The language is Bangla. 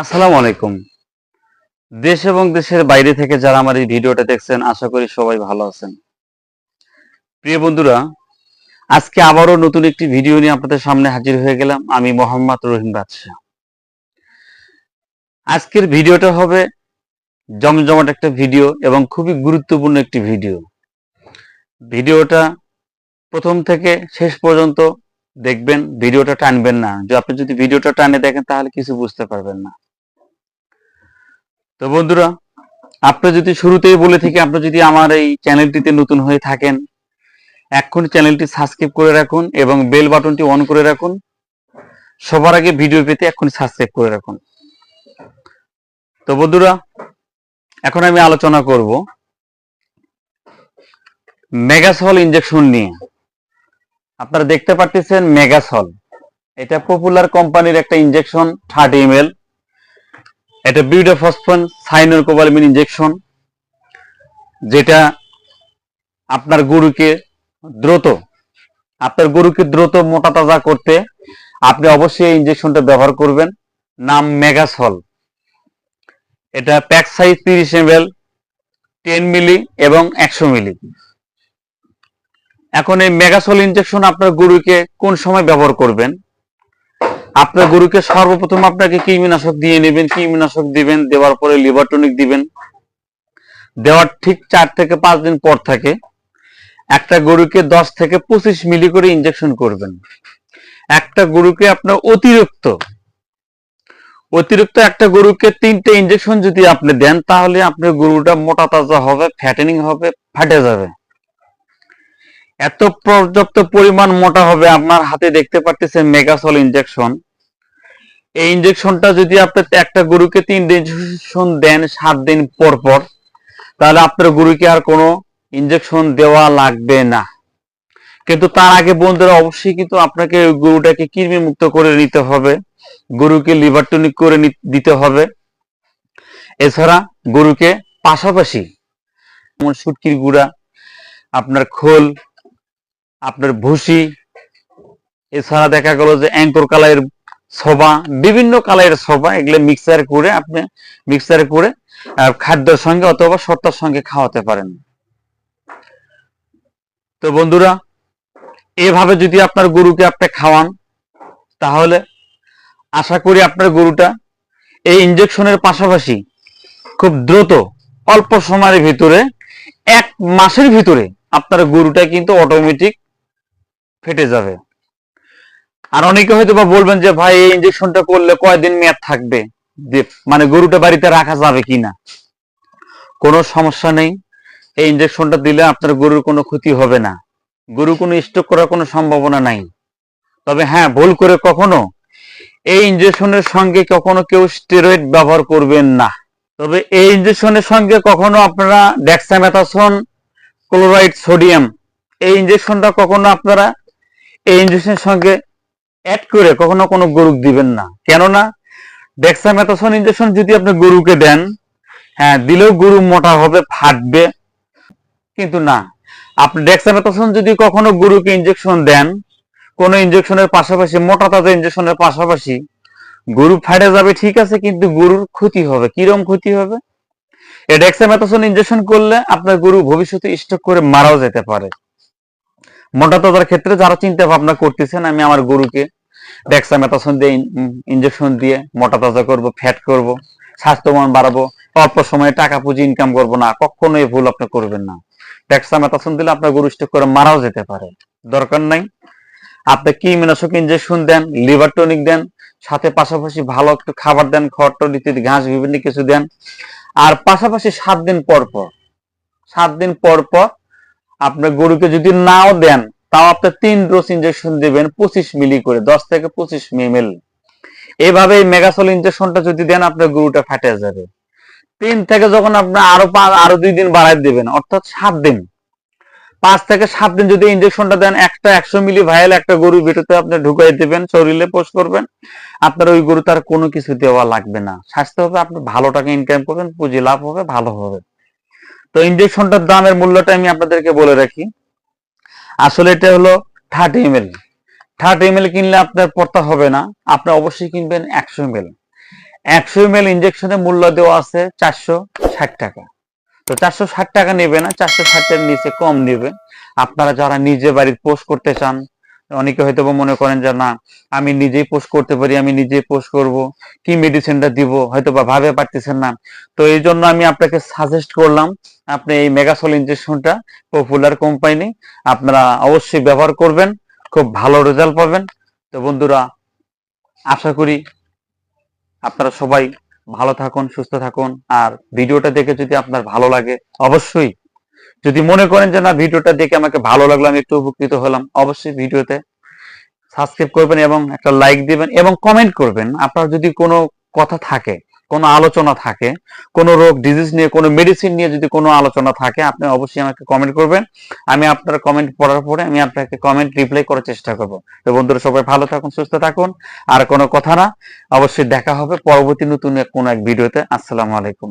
আসসালামু আলাইকুম। দেশ এবং দেশের বাইরে থেকে যারা আমার এই ভিডিওটা দেখছেন, আশা করি সবাই ভালো আছেন। প্রিয় বন্ধুরা, আজকে আবারও নতুন একটি ভিডিও নিয়ে আপনাদের সামনে হাজির হয়ে গেলাম আমি মোহাম্মদ রহিম বাদশাহ। আজকের ভিডিওটা হবে জমজমাট একটা ভিডিও এবং খুবই গুরুত্বপূর্ণ একটি ভিডিও। ভিডিওটা প্রথম থেকে শেষ পর্যন্ত দেখবেন, ভিডিওটা টানবেন না। যে আপনি যদি ভিডিওটা টানে দেখেন, তাহলে কিছু বুঝতে পারবেন না। তো বন্ধুরা, আপনি যদি শুরুতেই বলে থাকি আপনি যদি আমার এই চ্যানেলটিতে নতুন হয়ে থাকেন এখন চ্যানেলটি সাবস্ক্রাইব করে রাখুন এবং বেল বাটনটি অন করে রাখুন। সবার আগে ভিডিও পেতে এখন সাবস্ক্রাইব করে রাখুন। তো বন্ধুরা, এখন আমি আলোচনা করব মেগাসল ইনজেকশন নিয়ে। আপনারা দেখতে পাচ্ছেন মেগাসল। এটা পপুলার কোম্পানির একটা ইনজেকশন থার্টি এম এল এটা বিউডোফসফন সাইনোর কোবালমিন ইনজেকশন যেটা আপনার গরুকে দ্রুত, আপনার গরুকে দ্রুত মোটা তাজা করতে আপনি অবশ্যই এই ইনজেকশনটা ব্যবহার করবেন, নাম মেগাসল এটা প্যাক সাইজ তিরিশ এম এল টেন মিলি এবং একশো মিলি এখন এই মেগাসল ইনজেকশন আপনার গরুকে কোন সময় ব্যবহার করবেন? আপনার গরুকে সর্বপ্রথম আপনাকে কৃমিনাশক দিয়ে নেবেন, কৃমিনাশক দিবেন, দেওয়ার পরে লিভার টনিক দিবেন। দেওয়ার ঠিক চার থেকে পাঁচ দিন পর থাকে একটা গরুকে দশ থেকে পঁচিশ মিলি করে ইনজেকশন করবেন। একটা গরুকে আপনার অতিরিক্ত অতিরিক্ত একটা গরুকে তিনটে ইনজেকশন যদি আপনি দেন, তাহলে আপনার গরুটা মোটা তাজা হবে ফ্যাটেনিং হবে, ফাটে যাবে। এত পর্যাপ্ত পরিমাণ মোটা হবে, আপনার হাতে দেখতে পাচ্ছেন মেগাসল ইনজেকশন এই ইনজেকশনটা যদি আপনি একটা গরুকে তিন দিন ইনজেকশন দেন, সাত দিন পর পর, তাহলে আপনার গরুকে আর কোনো ইনজেকশন দেওয়া লাগবে না। কিন্তু তার আগে বন্ধুরা, অবশ্যই কিন্তু আপনাকে গরুটাকে কৃমি মুক্ত করে নিতে হবে। গরুকে লিভার টনিক করে দিতে হবে। এছাড়া গরুকে পাশাপাশি যেমন সুটকির গুঁড়া, আপনার খোল, আপনার ভুসি, এছাড়া দেখা গেল যে অ্যাঙ্কর কালারের সবা বিভিন্ন কালারের সবা এগুলো মিক্সার করে আপনি মিক্সার করে খাদ্যের সঙ্গে অথবা সত্তার সঙ্গে খাওয়াতে পারেন। তো বন্ধুরা, এভাবে যদি আপনার গরুকে আপনি খাওয়ান, তাহলে আশা করি আপনার গরুটা এই ইঞ্জেকশনের পাশাপাশি খুব দ্রুত, অল্প সময়ের ভিতরে, এক মাসের ভিতরে আপনার গরুটা কিন্তু অটোমেটিক ফেটে যাবে। আর অনেকে হয়তো বা বলবেন যে, ভাই, এই ইনজেকশনটা করলে কয়দিন মেয়াদ থাকবে? মানে গরুটা বাড়িতে রাখা যাবে কিনা? কোনো সমস্যা নেই। এই ইনজেকশনটা দিলে আপনার গরুর কোনো ক্ষতি হবে না। গরু কোনো স্টক করার কোনো সম্ভাবনা নাই। তবে হ্যাঁ ভুল করে কখনো এই ইনজেকশনের সঙ্গে কখনো কেউ স্টেরয়েড ব্যবহার করবেন না। তবে এই ইনজেকশনের সঙ্গে কখনো আপনারা ডেক্সামেথাসন ক্লোরাইড সোডিয়াম এই ইনজেকশনটা কখনো আপনারা এই ইনজেকশনের সঙ্গে অ্যাড করে কখনো কোনো গরু দিবেন না। কেননা ডেক্সামেথাসন ইনজেকশন যদি আপনি গরুকে দেন হ্যাঁ দিলেও গরু মোটা হবে, ফাটবে, কিন্তু না। আপনি ডেক্সামেথাসন যদি কখনো গরুকে ইনজেকশন দেন, কোন ইনজেকশনের পাশাপাশি, মোটা তাজা ইনজেকশনের পাশাপাশি, গরু ফাটে যাবে, ঠিক আছে, কিন্তু গরুর ক্ষতি হবে। কিরম ক্ষতি হবে? এই ডেক্সামেথাসন ইনজেকশন করলে আপনার গরু ভবিষ্যতে স্টক করে মারাও যেতে পারে। মোটা তাজার ক্ষেত্রে যারা চিন্তা ভাবনা করতেছেন, আমি আমার গরুকে ডেক্সামেথাসন দিয়ে ইনজেকশন দিয়ে, মোটা তাজা করব ফ্যাট করব স্বাস্থ্যমান বাড়াবো, অল্প সময়ে টাকা পুঁজি ইনকাম করব না কখনো এই ভুল আপনি করবেন না। ডেক্সামেথাসন দিলে আপনার গরু স্টক করে মারাও যেতে পারে, দরকার নাই। আপনি কি মিনাশক ইনজেকশন দেন লিভার টনিক দেন, সাথে পাশাপাশি ভালো একটু খাবার দেন, খড় ইত্যাদি ঘাস বিভিন্ন কিছু দেন। আর পাশাপাশি সাত দিন পর পর, সাত দিন পর পর আপনার গরুকে যদি নাও দেন তাও আপনি তিন ডোজ ইনজেকশন দিবেন পঁচিশ মিলি করে, দশ থেকে পঁচিশ এমএল এইভাবে এই মেগাসল ইনজেকশনটা যদি দেন আপনার গরুটা ফাটে যাবে। তিন থেকে যখন আপনি আরও আরও দুই দিন বাড়াই দিবেন, অর্থাৎ সাত দিন। পাঁচ থেকে সাত দিন যদি ইনজেকশনটা দেন, একটা একশো মিলি ভাইল একটা গরুর ভিতরে আপনি ঢুকাই দিবেন, শরীরে পোষ করবেন। আপনার ওই গরু তার কোনো কিছু দেওয়া লাগবে না। স্বাস্থ্য হবে, আপনি ভালো টাকা ইনকাম করবেন, পুঁজি লাভ হবে, ভালো হবে। তো ইনজেকশনটার দামের মূল্যটা আমি আপনাদেরকে বলে রাখি। আসলে এটা হলো thirty M L thirty M L কিনলে আপনার পড়তা হবে না, আপনি অবশ্যই কিনবেন একশো এম এল একশো এম এল ইঞ্জেকশনের মূল্য দেওয়া আছে চারশো ষাট টাকা। তো চারশো ষাট টাকা নেবে না, চারশো ষাটের নিচে কম নেবে। আপনারা যারা নিজে বাড়ির পোস্ট করতে চান অনেকে হয়তো মনে করেন যে, না, আমি নিজেই পোস্ট করতে পারি, আমি নিজেই পোস্ট করব। কি মেডিসিনটা দিব? হয়তো বা ভাবে পারতেছেন না। তো এই জন্য আমি আপনাকে সাজেস্ট করলাম, আপনি এই মেগাসল ইঞ্জেকশনটা পপুলার কোম্পানি আপনারা অবশ্যই ব্যবহার করবেন, খুব ভালো রেজাল্ট পাবেন। তো বন্ধুরা, আশা করি আপনারা সবাই ভালো থাকুন, সুস্থ থাকুন। আর ভিডিওটা দেখে যদি আপনার ভালো লাগে, অবশ্যই যদি মনে করেন যে, না, ভিডিওটা দেখে আমাকে ভালো লাগল, আমি একটু উপকৃত হলাম, অবশ্যই ভিডিওতে সাবস্ক্রাইব করবেন এবং একটা লাইক দিবেন এবং কমেন্ট করবেন। আপনার যদি কোনো কথা থাকে, কোনো আলোচনা থাকে, কোনো রোগ ডিজিজ নিয়ে, কোনো মেডিসিন নিয়ে যদি কোনো আলোচনা থাকে, আপনি অবশ্যই আমাকে কমেন্ট করবেন। আমি আপনার কমেন্ট পড়ার পরে আমি আপনাকে কমেন্ট রিপ্লাই করার চেষ্টা করব। তো বন্ধুরা, সবাই ভালো থাকুন, সুস্থ থাকুন। আর কোনো কথা না। অবশ্যই দেখা হবে পরবর্তী নতুন কোনো এক ভিডিওতে। আসসালামু আলাইকুম।